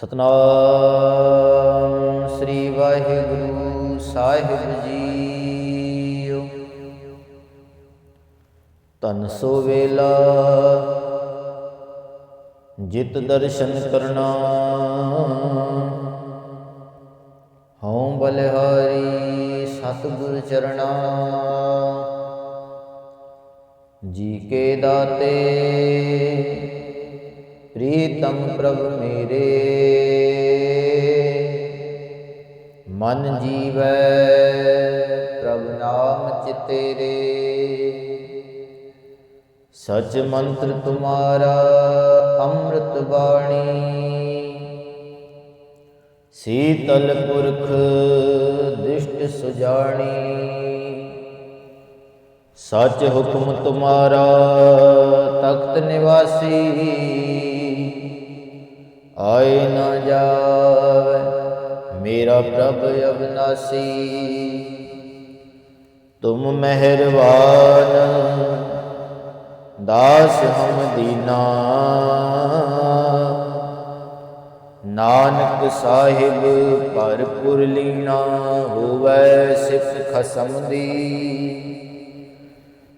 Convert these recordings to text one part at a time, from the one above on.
ਸਤਨਾਮ ਸ੍ਰੀ ਵਾਹਿਗੁਰੂ ਸਾਹਿਬ ਜੀਓ ਤਨ ਸੋ ਵੇਲਾ, ਜਿਤ ਦਰਸ਼ਨ ਕਰਨਾ। ਹਉ ਬਲਿਹਾਰੀ ਸਤਿਗੁਰ ਚਰਣਾ। ਜੀ ਕੇ ਦਾਤੇ ਪ੍ਰੀਤਮ ਪ੍ਰਭ ਮੇਰੇ। ਮਨ ਜੀਵੈ ਪ੍ਰਭ ਨਾਮ ਚਿਤੇ ਰੇ। ਸਚ ਮੰਤਰ ਤੁਮਾਰਾ ਅੰਮ੍ਰਿਤ ਬਾਣੀ। ਸੀਤਲ ਪੁਰਖ ਦਿਸ਼ਟ ਸੁਜਾਣੀ। ਸਚ ਹੁਕਮ ਤੁਮਾਰਾ ਤਖਤ ਨਿਵਾਸੀ। ਅਬਨਾਸੀ ਤੁਮ ਮਿਹਰਬਾਨ, ਦਾਸ ਹਮ ਦੀਨਾ। ਨਾਨਕ ਸਾਹਿਬ ਭਰਪੁਰ ਲੀਣਾ ਹੋਵੇ ਸਿਫਤ ਖਸਮ ਦੀ।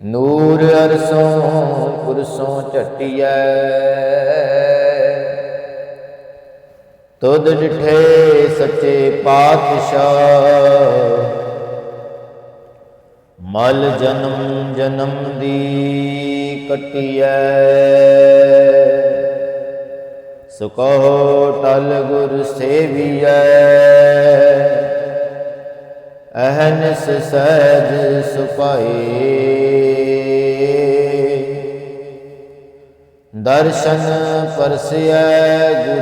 ਨੂਰ ਅਰਸੋਂ ਪੁਰਸੋਂ ਝਟਿਐ। ਤੁਧ ਡਿਠੇ ਸੱਚੇ ਪਾਤਸ਼ਾਹ। ਮਲ ਜਨਮ ਜਨਮ ਦੀ ਕਟਿਐ। ਸੁਕਹੁ ਟਲ ਗੁਰ ਸੇਵੀਐ। ਅਹਨਸ ਸਹਿਜ ਸੁਪਾਏ। ਦਰਸ਼ਨ ਪਰਸਿਐ ਗੁਰੂ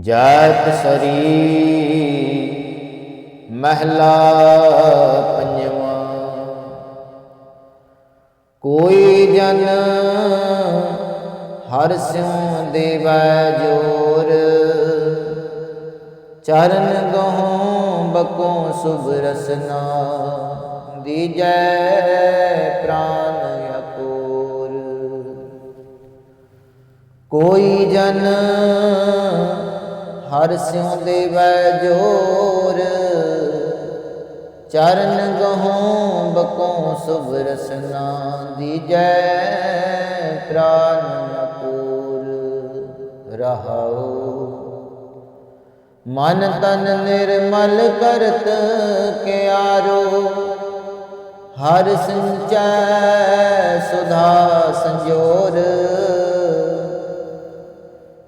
ਜਾਤ ਸਰੀ, ਮਹਿਲਾ ਪੰਜਵਾ। ਕੋਈ ਜਨ ਹਰ ਸਿਉ ਦੇਵੈ ਜੋਰ, ਚਰਨ ਗਹੋਂ ਬਕੋਂ ਸੁਭ ਰਸਨਾ, ਦੀਜੈ ਪ੍ਰਾਨ ਅਕੂਰ ਕੋਈ ਜਨ ਹਰ ਸਿਉ ਦੇਵੈ ਜੋਰ। ਚਰਨ ਗਹੋਂ ਬਕੋ ਸੁਭ ਰਸਨਾ ਦੀਜੈ, ਪ੍ਰਾਨ ਅਕੂਰ ਰਹਾਉ। ਮਨ ਤਨ ਨਿਰਮਲ ਕਰਤ ਕਿਆਰੋ, ਹਰ ਸੰਚੈ ਸੁਧਾ ਸੰਜੋਰ।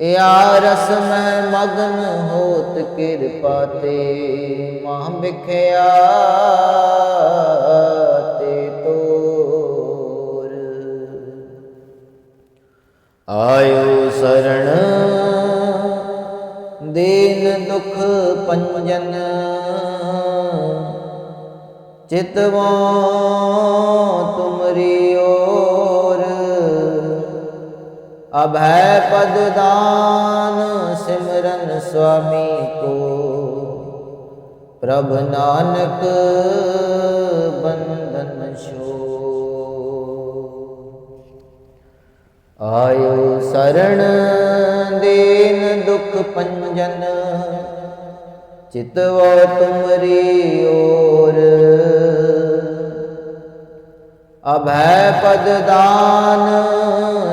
ਇਆ ਰਸ ਮੈਂ ਮਗਨ ਹੋਤ ਕਿਰਪਾ ਤੇ, ਮਹ ਬਿਖਿਆ ਤੇ ਤੋਰ। ਆਇਓ ਸਰਣ ਦੀਨ ਦੁਖ ਪੰਜਨ, ਚਿਤਵਾ ਤੁਮਰੀ ਅਭੈ ਪਦ ਦਾਨ ਸਿਮਰਨ ਸੁਆਮੀ ਕੋ। ਪ੍ਰਭ ਨਾਨਕ ਬੰਧਨ ਛੋ। ਆਇਓ ਸਰਣ ਦੀਨ ਦੁਖ ਪੰਜਨ, ਚਿਤਵਾ ਤੁਮਰੀ ਓਰ। ਅਭੈ ਪਦ ਦਾਨ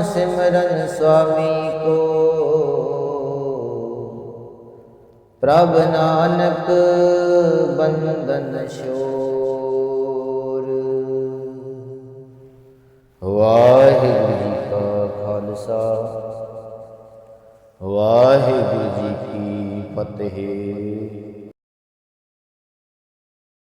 ਸਿਮਰਨ ਸੁਆਮੀ ਕੋ ਪ੍ਰਭ ਨਾਨਕ ਬੰਦਨ ਸ਼ੋਰ ਵਾਹਿਗੁਰੂ